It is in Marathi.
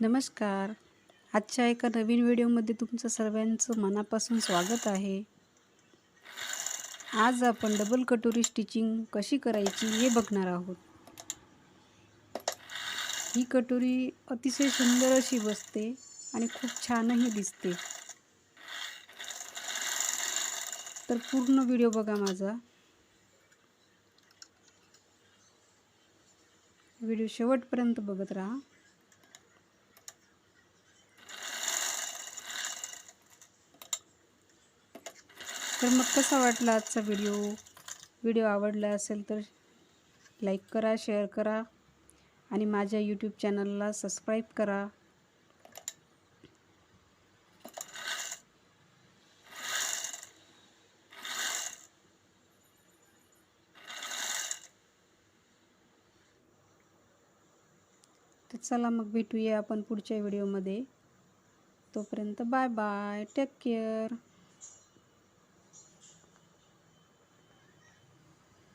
नमस्कार. आजच्या एका नवीन व्हिडिओमध्ये तुमचं सर्वांचं मनापासून स्वागत आहे. आज आपण डबल कटोरी स्टिचिंग कशी करायची हे बघणार आहोत. ही कटोरी अतिशय सुंदर अशी बसते आणि खूप छानही दिसते. तर पूर्ण व्हिडिओ बघा माझा. व्हिडिओ शेवटपर्यंत बघत राहा. तर मग कसा वाटला आजचा व्हिडिओ व्हिडिओ आवडला असेल तर लाईक करा शेअर करा आणि माझ्या यूट्यूब चॅनलला सबस्क्राईब करा. तर चला मग भेटूया आपण पुढच्या व्हिडिओमध्ये तोपर्यंत बाय बाय टेक केअर